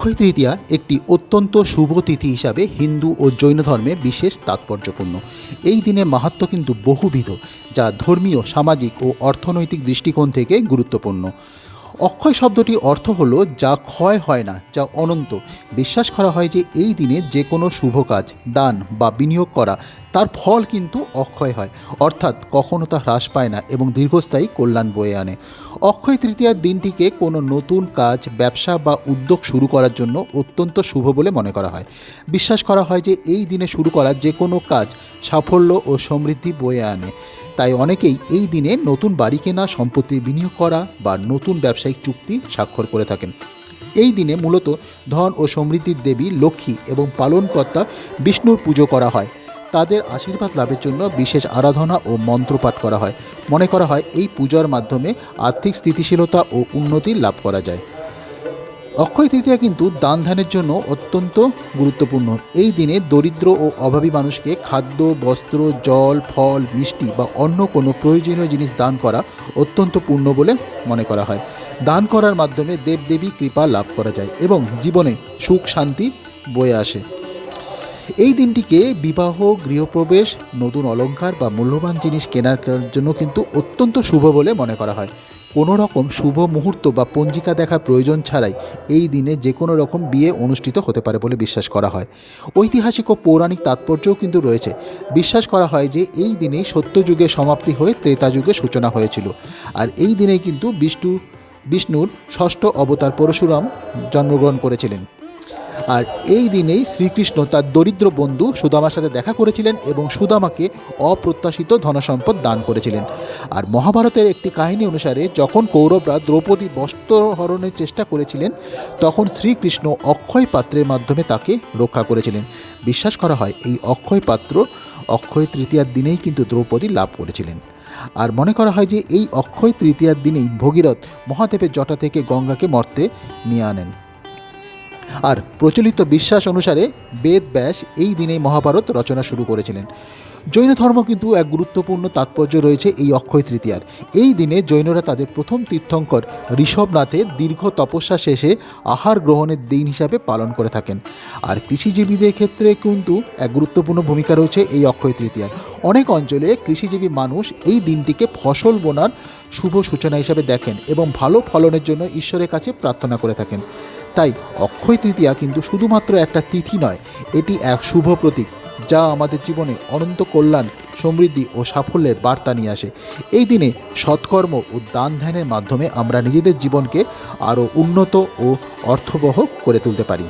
অক্ষয় তৃতীয়া একটি অত্যন্ত শুভ তিথি হিসাবে হিন্দু ও জৈন ধর্মে বিশেষ তাৎপর্যপূর্ণ। এই দিনের মাহাত্ম কিন্তু বহুবিধ, যা ধর্মীয়, সামাজিক ও অর্থনৈতিক দৃষ্টিকোণ থেকে গুরুত্বপূর্ণ। অক্ষয় শব্দটি অর্থ হলো যা ক্ষয় হয় না, যা অনন্ত। বিশ্বাস করা হয় যে এই দিনে যে কোনো শুভ কাজ, দান বা বিনিয়োগ করা, তার ফল কিন্তু অক্ষয় হয়। অর্থাৎ কখনো তা হ্রাস পায় না এবং দীর্ঘস্থায়ী কল্যাণ বয়ে আনে। অক্ষয় তৃতীয়ার দিনটিকে কোনো নতুন কাজ, ব্যবসা বা উদ্যোগ শুরু করার জন্য অত্যন্ত শুভ বলে মনে করা হয়। বিশ্বাস করা হয় যে এই দিনে শুরু করা যে কোনো কাজ সাফল্য ও সমৃদ্ধি বয়ে আনে। তাই অনেকেই এই দিনে নতুন বাড়ি কেনা, সম্পত্তি বিনিয়োগ করা বা নতুন ব্যবসায়িক চুক্তি স্বাক্ষর করে থাকেন। এই দিনে মূলত ধন ও সমৃদ্ধির দেবী লক্ষ্মী এবং পালনকর্তা বিষ্ণুর পুজো করা হয়। তাদের আশীর্বাদ লাভের জন্য বিশেষ আরাধনা ও মন্ত্রপাঠ করা হয়। মনে করা হয় এই পূজার মাধ্যমে আর্থিক স্থিতিশীলতা ও উন্নতি লাভ করা যায়। অক্ষয় তৃতীয়া কিন্তু দান ধ্যানের জন্য অত্যন্ত গুরুত্বপূর্ণ। এই দিনে দরিদ্র ও অভাবী মানুষকে খাদ্য, বস্ত্র, জল, ফল, মিষ্টি বা অন্য কোনো প্রয়োজনীয় জিনিস দান করা অত্যন্ত পূর্ণ বলে মনে করা হয়। দান করার মাধ্যমে দেবদেবী কৃপা লাভ করা যায় এবং জীবনে সুখ শান্তি বয়ে আসে। এই দিনটিকে বিবাহ, গৃহপ্রবেশ, নতুন অলংকার বা মূল্যবান জিনিস কেনার জন্য কিন্তু অত্যন্ত শুভ বলে মনে করা হয়। কোনো রকম শুভ মুহূর্ত বা পঞ্জিকা দেখার প্রয়োজন ছাড়াই এই দিনে যে কোনো রকম বিয়ে অনুষ্ঠিত হতে পারে বলে বিশ্বাস করা হয়। ঐতিহাসিক ও পৌরাণিক তাৎপর্যও কিন্তু রয়েছে। বিশ্বাস করা হয় যে এই দিনেই সত্যযুগের সমাপ্তি হয়ে ত্রেতা যুগের সূচনা হয়েছিল। আর এই দিনেই কিন্তু বিষ্ণু, বিষ্ণুর ষষ্ঠ অবতার পরশুরাম জন্মগ্রহণ করেছিলেন। আর এই দিনেই শ্রীকৃষ্ণ তার দরিদ্র বন্ধু সুদামার সাথে দেখা করেছিলেন এবং সুদামাকে অপ্রত্যাশিত ধনসম্পদ দান করেছিলেন। আর মহাভারতের একটি কাহিনী অনুসারে যখন কৌরবরা দ্রৌপদী বস্ত্রহরণের চেষ্টা করেছিলেন, তখন শ্রীকৃষ্ণ অক্ষয় পাত্রের মাধ্যমে তাকে রক্ষা করেছিলেন। বিশ্বাস করা হয়, এই অক্ষয় পাত্র অক্ষয় তৃতীয়ার দিনেই কিন্তু দ্রৌপদী লাভ করেছিলেন। আর মনে করা হয় যে এই অক্ষয় তৃতীয়ার দিনেই ভগীরথ মহাদেবের জটা থেকে গঙ্গাকে মর্তে নিয়ে আনেন। আর প্রচলিত বিশ্বাস অনুসারে বেদ ব্যাস এই দিনেই মহাভারত রচনা শুরু করেছিলেন। জৈন ধর্ম কিন্তু এক গুরুত্বপূর্ণ তাৎপর্য রয়েছে এই অক্ষয় তৃতীয়ার। এই দিনে জৈনরা তাদের প্রথম তীর্থঙ্কর ঋষভনাথের দীর্ঘ তপস্যা শেষে আহার গ্রহণের দিন হিসাবে পালন করে থাকেন। আর কৃষিজীবীদের ক্ষেত্রে কিন্তু এক গুরুত্বপূর্ণ ভূমিকা রয়েছে এই অক্ষয় তৃতীয়ার। অনেক অঞ্চলে কৃষিজীবী মানুষ এই দিনটিকে ফসল বোনার শুভ সূচনা হিসাবে দেখেন এবং ভালো ফলনের জন্য ঈশ্বরের কাছে প্রার্থনা করে থাকেন। তাই অক্ষয় তৃতীয়া কিন্তু শুধুমাত্র একটা তিথি নয়, এটি এক শুভ প্রতীক যা আমাদের জীবনে অনন্ত কল্যাণ, সমৃদ্ধি ও সাফল্যের বার্তা নিয়ে আসে। এই দিনে সৎকর্ম ও দান ধ্যানের মাধ্যমে আমরা নিজেদের জীবনকে আরও উন্নত ও অর্থবহ করে তুলতে পারি।